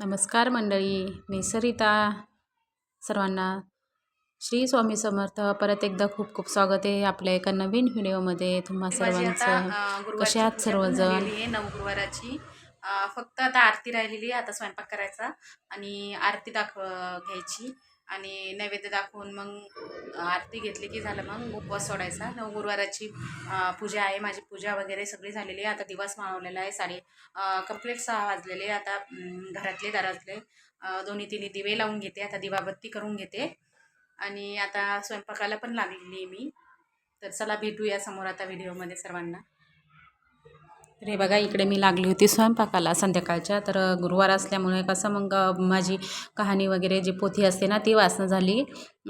नमस्कार मंडळी मी सरिता. सर्वांना श्री स्वामी समर्थ. परत एकदा खूप खूप स्वागत आहे आपल्या एका नवीन व्हिडिओमध्ये. तुम्हा सर्वांचं. कसे आहात सर्वजण? नवगुरुवाराची फक्त आता आरती राहिलेली आहे आता स्वयंपाक करायचा. आणि आरती दाखव घ्यायची. आणि नैवेद्य दाखवून मग आरती घेतली की झालं मग उपवास सोडायचा. नऊ गुरुवाराची पूजा आहे. माझी पूजा वगैरे सगळी झालेली आहे. आता दिवस मावलेला आहे. साडे कंप्लीट सहा वाजलेले आता घरातले दारातले दोन्ही तिन्ही दिवे लावून घेते. आता दिवाबत्ती करून घेते. आणि आता स्वयंपाकाला पण लागलेली आहे मी. तर चला भेटूया समोर आता व्हिडिओमध्ये सर्वांना. तर हे बघा इकडे मी लागली होती स्वयंपाकाला संध्याकाळच्या. तर गुरुवार असल्यामुळे कसं मग माझी कहाणी वगैरे जी पोथी असते ना ती वाचणं झाली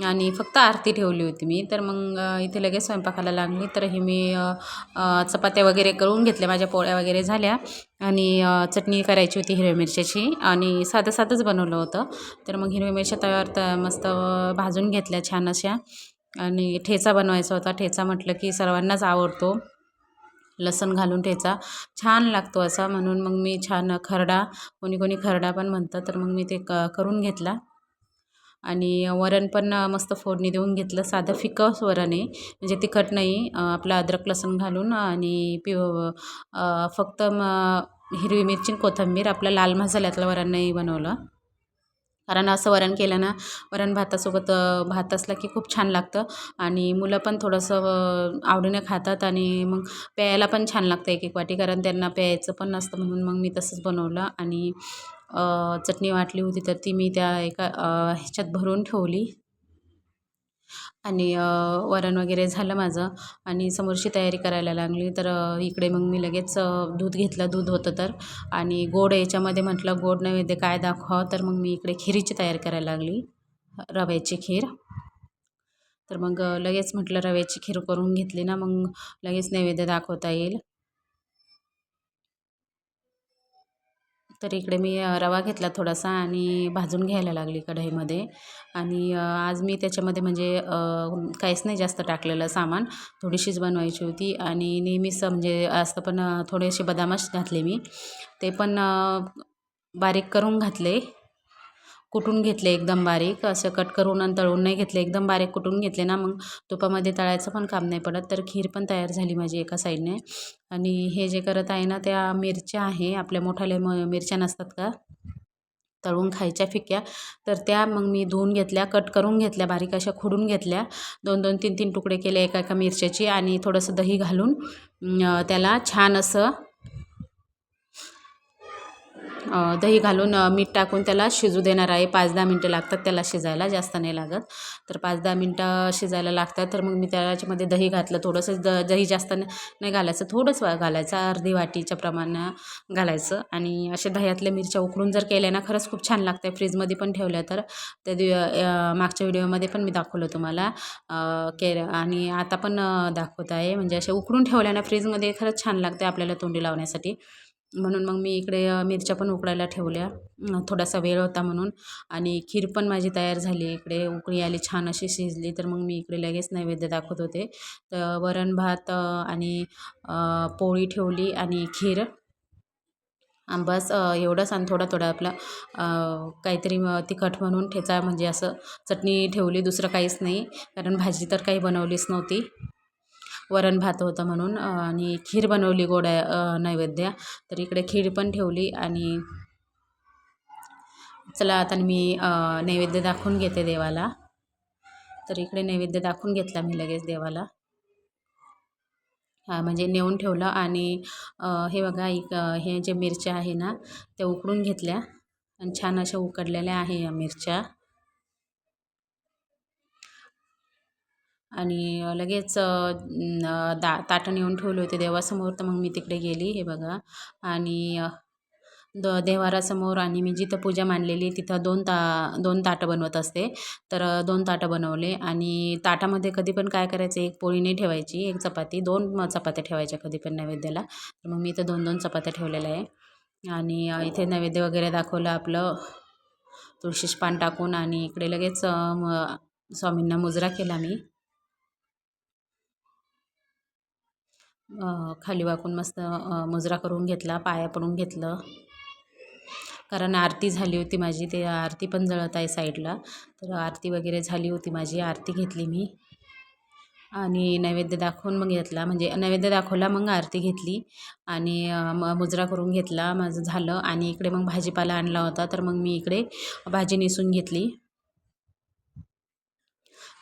आणि फक्त आरती ठेवली होती मी. तर मग इथे लगेच स्वयंपाकाला लागली. तर हे मी चपात्या वगैरे करून घेतल्या माझ्या पोळ्या वगैरे झाल्या आणि चटणी करायची होती हिरव्या मिरच्याची आणि साधं साधंच बनवलं होतं. तर मग हिरव्या मिरच्या तव्यावर तर मस्त भाजून घेतल्या छान अशा आणि ठेचा बनवायचा होता. ठेचा म्हटलं की सर्वांनाच आवडतो. लसण घालून ठेचा. छान लागतो असा म्हणून मग मी छान खरडा कोणी कोणी खरडा पण म्हणतं तर मग मी ते क करून घेतला. आणि वरण पण मस्त फोडणी देऊन घेतलं साधं फिकं वरण आहे. म्हणजे तिखट नाही आपलं अद्रक लसूण घालून आणि पिव फक्त मग हिरवी मिरची कोथंबीर कोथिंबीर आपलं लाल मसाल्यातलं वरण नाही बनवलं. कारण असं वरण केलं ना वरण भातासोबत भात असला की खूप छान लागतं आणि मुलं पण थोडंसं आवडीनं खातात आणि मग प्यायला पण छान लागतं एक एक वाटी कारण त्यांना प्यायचं पण नसतं म्हणून मग मी तसंच बनवलं आणि चटणी वाटली होती तर ती मी त्या एका ह्याच्यात भरून ठेवली. आणि वरण वगैरे झालं माझं आणि समोरची तयारी करायला लागली. तर इकडे मग मी लगेच दूध घेतलं. दूध होतं तर आणि गोड याच्यामध्ये म्हटलं गोड नैवेद्य काय दाखवावं तर मग मी इकडे खिरीची तयारी करायला लागली. रव्याची खीर. तर मग लगेच म्हटलं रव्याची खीर करून घेतली ना मग लगेच नैवेद्य दाखवता येईल. तर इकडे मी रवा घेतला थोडासा आणि भाजून घ्यायला लागली कढईमध्ये. आणि आज मी त्याच्यामध्ये म्हणजे काहीच नाही जास्त टाकलेलं सामान. थोडीशीच बनवायची होती आणि नेहमीच म्हणजे असतं पण थोडेसे बदामच घातले मी. ते पण बारीक करून घातले. कुटून घेतले एकदम बारीक. असं कट करून आणि तळून नाही घेतले. एकदम बारीक कुटून घेतले ना मग. तुपामध्ये तळायचं पण काम नाही पडत. तर खीर पण तयार झाली माझी एका साईडने. आणि हे जे करत आहे ना त्या मिरच्या आहे. आपल्या मोठाल्या म मिरच्या नसतात का? तळून खायच्या फिक्या. तर त्या मग मी धुवून घेतल्या कट करून घेतल्या बारीक अशा खुडून घेतल्या. दोन दोन तीन तीन तुकडे केले एका एका मिरच्याची. आणि थोडंसं दही घालून त्याला छान असं दही घालून मीठ टाकून त्याला शिजू देणार आहे. पाच दहा मिनटं लागतात त्याला शिजायला जास्त नाही लागत. तर पाच दहा मिनटं शिजायला लागतात. तर मग मी त्याच्यामध्ये दही घातलं. थोडंसं द दही जास्त नाही घालायचं. थोडंच वा- घालायचं. अर्धी वाटीच्या प्रमाणे घालायचं. आणि अशा दह्यातल्या मिरच्या उकडून जर केल्या ना खरंच खूप छान लागतं फ्रीजमध्ये पण ठेवल्या तर. त्या दिव मागच्या व्हिडिओमध्ये पण मी दाखवलं तुम्हाला. के आणि आता पण दाखवत आहे. म्हणजे अशा उकडून ठेवल्या ना फ्रीजमध्ये खरंच छान लागते आपल्याला तोंडी लावण्यासाठी. म्हणून मग मी इकडे मिरच्या पण उकडायला ठेवल्या. थोडासा वेळ होता म्हणून. आणि खीर पण माझी तयार झाली इकडे. उकळी आली छान अशी शिजली. तर मग मी इकडे लगेच नैवेद्य दाखवत होते. तर वरण भात आणि पोळी ठेवली आणि खीर. बस एवढंच आणि थोडा थोडा आपलं काहीतरी तिखट म्हणून ठेचा म्हणजे असं चटणी ठेवली. दुसरं काहीच नाही. कारण भाजी तर काही बनवलीच नव्हती. वरण भात होतं म्हणून आणि खीर बनवली गोड्या नैवेद्य. तर इकडे खीर पण ठेवली आणि चला आता मी नैवेद्य दाखवून घेते देवाला. तर इकडे नैवेद्य दाखवून घेतला मी लगेच देवाला. हां म्हणजे नेऊन ठेवलं आणि हे बघा एक हे जे मिरच्या आहे ना त्या उकडून घेतल्या. आणि छान अशा उकडलेल्या आहे या मिरच्या. आणि लगेच दा ताटं नेऊन ठेवले होते देवासमोर तर मग मी तिकडे गेली हे बघा. आणि द देवारासमोर आणि मी जिथं पूजा मांडलेली तिथं दोन ता दोन ताटं बनवत असते. तर दोन ताटं बनवले आणि ताटामध्ये कधी पण काय करायचं एक पोळी नाही ठेवायची एक चपाती दोन चपात्या ठेवायच्या कधी पण नैवेद्याला. तर मग मी इथं दोन दोन चपात्या ठेवलेल्या आहे. आणि इथे नैवेद्य वगैरे दाखवलं आपलं तुळशीस पान टाकून आणि इकडे लगेच म स्वामींना मुजरा केला मी. खाली वाकून मस्त मुजरा करून घेतला पाया पडून घेतलं. कारण आरती झाली होती माझी ते आरती पण जळत आहे साईडला. तर आरती वगैरे झाली होती माझी आरती घेतली मी. आणि नैवेद्य दाखवून मग घेतला म्हणजे नैवेद्य दाखवला मग आरती घेतली. आणि म मुजरा करून घेतला माझं झालं. आणि इकडे मग भाजीपाला आणला होता तर मग मी इकडे भाजी नेसून घेतली.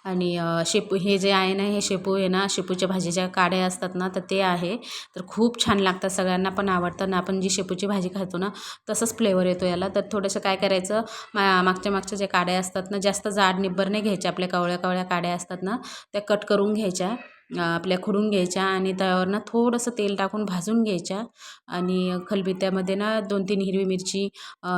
आणि शेपू हे जे आहे ना हे शेपू आहे ना शेपूच्या भाजीच्या काड्या असतात ना तर ते आहे. तर खूप छान लागतात सगळ्यांना पण आवडतं. ना आपण जी शेपूची भाजी खातो ना तसंच फ्लेवर येतो याला. तर थोडंसं काय करायचं मा मागच्या मागच्या ज्या काड्या असतात ना जास्त जाड निब्बर नाही घ्यायच्या. आपल्या कवळ्या कवळ्या काड्या असतात ना त्या कट करून घ्यायच्या. आपल्या खुडून घ्यायच्या आणि त्यावर ना थोडंसं तेल टाकून भाजून घ्यायच्या. आणि खलबित्त्यामध्ये ना दोन तीन हिरवी मिरची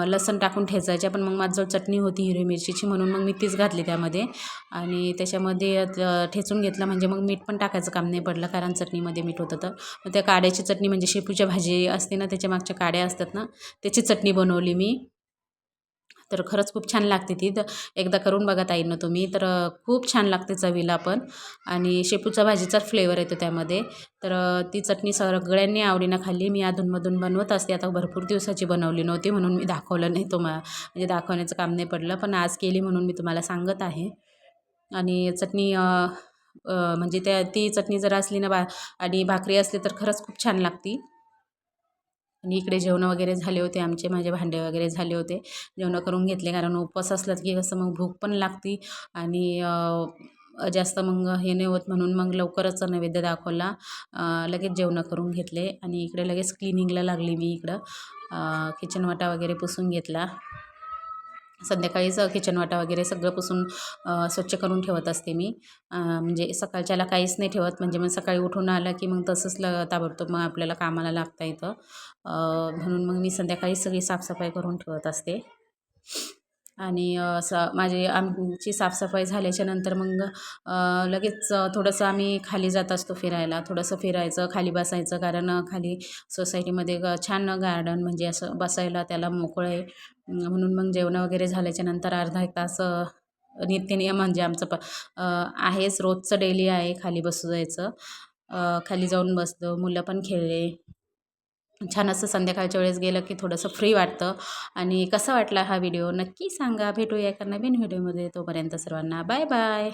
लसण टाकून ठेचायच्या पण मग माझं चटणी होती हिरवी मिरचीची म्हणून मग मी तीच घातली त्यामध्ये. आणि त्याच्यामध्ये ठेचून घेतलं म्हणजे मग मीठ पण टाकायचं काम नाही पडलं कारण चटणीमध्ये मीठ होतं तर. मग त्या काड्याची चटणी म्हणजे शेपूच्या भाजी असते ना त्याच्या मागच्या काड्या असतात ना त्याची चटणी बनवली मी. तर खरंच खूप छान लागते ती. तर एकदा करून बघा ताईंनो तुम्ही. तर खूप छान लागते चवीला पण. आणि शेपूचा भाजीचा फ्लेवर येतो त्यामध्ये. तर ती चटणी सगळ्यांनी आवडीनं खाल्ली. मी अधूनमधून बनवत असते. आता भरपूर दिवसाची बनवली नव्हती म्हणून मी दाखवलं नाही तुम्हाला म्हणजे दाखवण्याचं काम नाही पडलं. पण आज केली म्हणून मी तुम्हाला सांगत आहे. आणि चटणी म्हणजे त्या ती चटणी जर असली ना बा आणि भाकरी असली तर खरंच खूप छान लागती. आणि इकडे जेवणं वगैरे झाले होते आमचे माझे भांडे वगैरे झाले होते. जेवणं करून घेतले कारण उपवास असलात की कसं मग भूक पण लागती आणि जास्त मग हे नाही होत म्हणून मग लवकरच नैवेद्य दाखवला. लगेच जेवणं करून घेतले आणि इकडे लगेच क्लिनिंगला लागली मी इकडं. किचन वाटा वगैरे पुसून घेतला. संध्याकाळीच किचन वाटा वगैरे सगळं पुसून स्वच्छ करून ठेवत असते मी. म्हणजे सकाळच्याला काहीच नाही ठेवत. म्हणजे मग सकाळी उठून आलं की मग तसंच ल ताबडतोब मग आपल्याला कामाला लागता येतं. म्हणून मग मी संध्याकाळी सगळी साफसफाई करून ठेवत असते. आणि असं माझी आमची साफसफाई झाल्याच्यानंतर मग लगेच थोडंसं आम्ही खाली जात असतो फिरायला. थोडंसं फिरायचं खाली बसायचं. कारण खाली सोसायटीमध्ये ग छान गार्डन म्हणजे असं बसायला त्याला मोकळं आहे म्हणून मग जेवणं वगैरे झाल्याच्यानंतर अर्धा एक तास नित्यनियम म्हणजे आमचं प आहेच रोजचं डेली आहे खाली बसू जायचं खाली जाऊन बसलो मुलं पण खेळले. छान असं संध्याकाळच्या वेळेस गेलं की थोडंसं फ्री वाटतं. आणि कसा वाटला हा व्हिडिओ नक्की सांगा. भेटूया एका नवीन व्हिडिओमध्ये तोपर्यंत सर्वांना बाय बाय